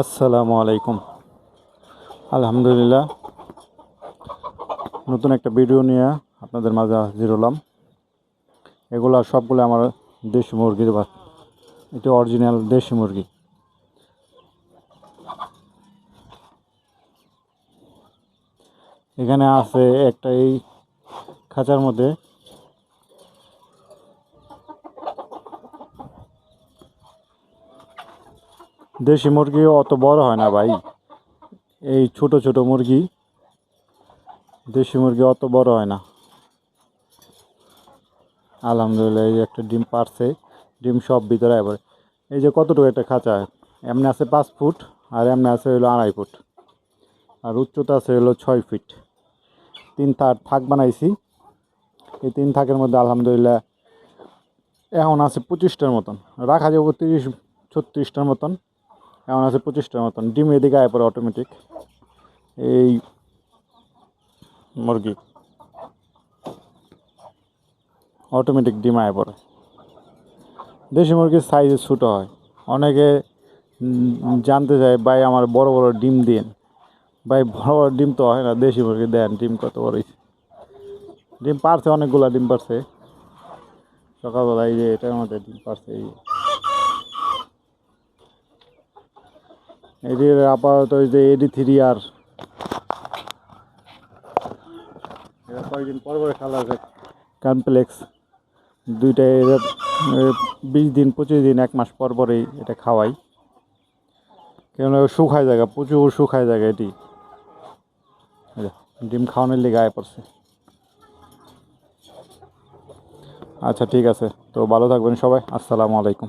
আসসালামু আলাইকুম। আলহামদুলিল্লাহ। নতুন একটা ভিডিও নিয়ে আপনাদের মাঝে হাজির হলাম। এগুলা সবগুলো আমার দেশি মুরগির বা এটা অরিজিনাল দেশি মুরগি। এখানে আছে একটা এই খাঁচার মধ্যে দেশি মুরগি অত বড় হয় না ভাই। এই ছোট ছোট মুরগি দেশি মুরগি অত বড় হয় না। আলহামদুলিল্লাহ, এই যে একটা ডিম পারছে, ডিম সব ভিতরে এবার এই যে কতটুকু একটা খাঁচা? এমনি আছে পাঁচ ফুট আর এমনি আছে হলো আড়াই ফুট। আর উচ্চতা আছে হলো ছয় ফিট। তিন থাক থাক বানাইছি। এই তিন থাকের মধ্যে আলহামদুলিল্লাহ এখন আছে পঁচিশটার মতন। রাখা যাবে তিরিশ ছত্রিশটার মতন। এখন আছে পঁচিশটার মতন। ডিম এদিকে আয় পড়ে অটোমেটিক এই মুরগি। অটোমেটিক ডিম আয় পড়ে দেশি মুরগির সাইজে ছোটো হয়। অনেকে জানতে চায়, ভাই, আমার বড় বড় ডিম দিন। ভাই, বড় বড় ডিম তো হয় না, দেশি মুরগি দেন, ডিম কত বড়। ডিম পারছে, অনেকগুলো ডিম পারছে। সকালবেলা এই যে এটার মধ্যে ডিম পারছে, এই এটির আপাতত যে এডি থ্রি আর। কয়েকদিন পর পরে খেলা আছে কমপ্লেক্স দুইটা এরা বিশ দিন, পঁচিশ দিন, এক মাস পর পরেই এটা খাওয়াই। কেন শুকায় জায়গা, প্রচুর শুকায় জায়গা এটি। ডিম খাওয়ানোর লেগে আয় পড়ছে। আচ্ছা ঠিক আছে। তো ভালো থাকবেন সবাই। আসসালামু আলাইকুম।